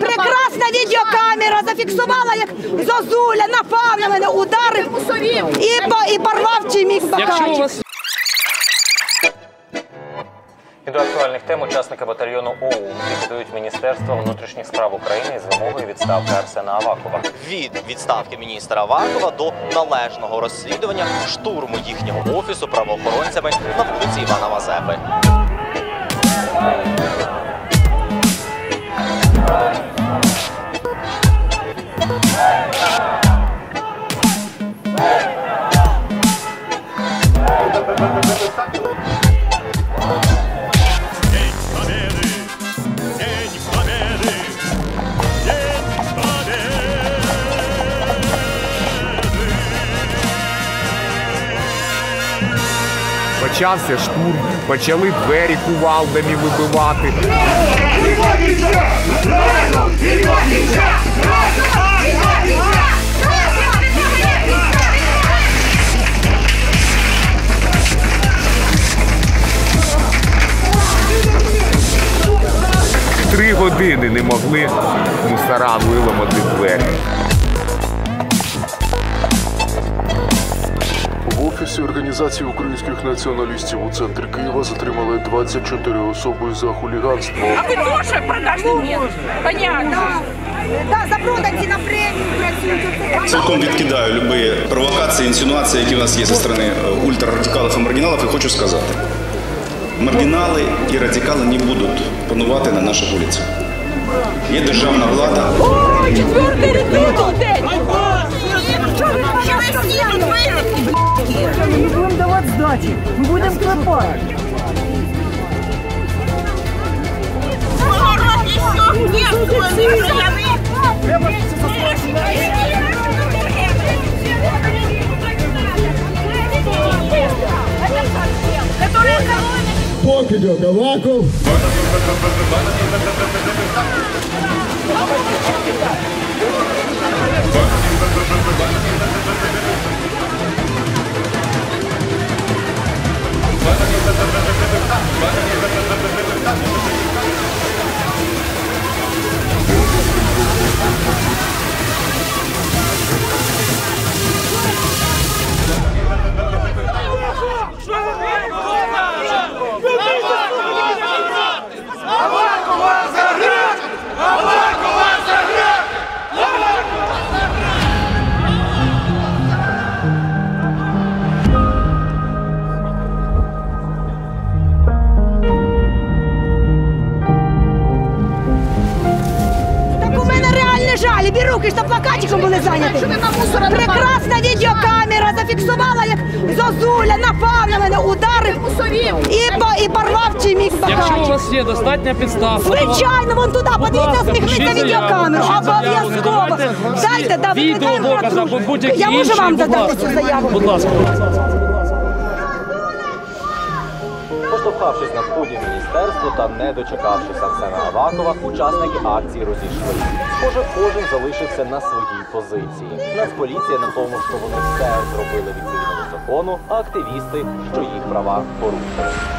Прекрасна відеокамера зафіксувала, як Зозуля напав на мене, ударив і, і порвав чимік Якщо у І до актуальних тем учасники батальйону ОУН подають Міністерство внутрішніх справ України з вимогою відставки Арсена Авакова. від відставки міністра Авакова до належного розслідування штурму їхнього офісу правоохоронцями на вулиці Івана Мазепи. Почався штурм, почали двері кувалдами вибивати. Три години не могли мусора виламати двері. Офісі Організації українських націоналістів у центрі Києва затримали 24 особи за хуліганство. А Ви теж продажний мент. Понятно. Да, на премію працюють. Цілком відкидаю любі провокації, інсинуації, які в нас є зі сторони е, ультрарадикалів і маргіналів, і хочу сказати. Маргінали і радикали не будуть панувати на наших вулицях. Є державна влада, О, Четвертий рекрутинг сдачи. Мы будем клепать. Бог идет Аваков. Реальне жаль. І руки та плакатиком були зайняті. Прекрасна відеокамера зафіксувала, як Зозуля напав на мене, ударив і, по- і порвав чимік якщо у вас є достатня підстав, Звичайно, вон туди, подивіться, ласка, пишіть відеокамеру. заяву, пишіть заяву, Обов'язково. Дайте, да, відео, викликаємо докази або будь-які Я можу інші, вам будь ласка. цю заяву? Будь ласка. Поштовхавшись на вході міністерства та не дочекавшись Арсена Авакова, учасники акції розійшли. Схоже, кожен залишився на своїй позиції. Нацполіція на тому, що вони все зробили відповідно до закону, а активісти, що їх права порушили.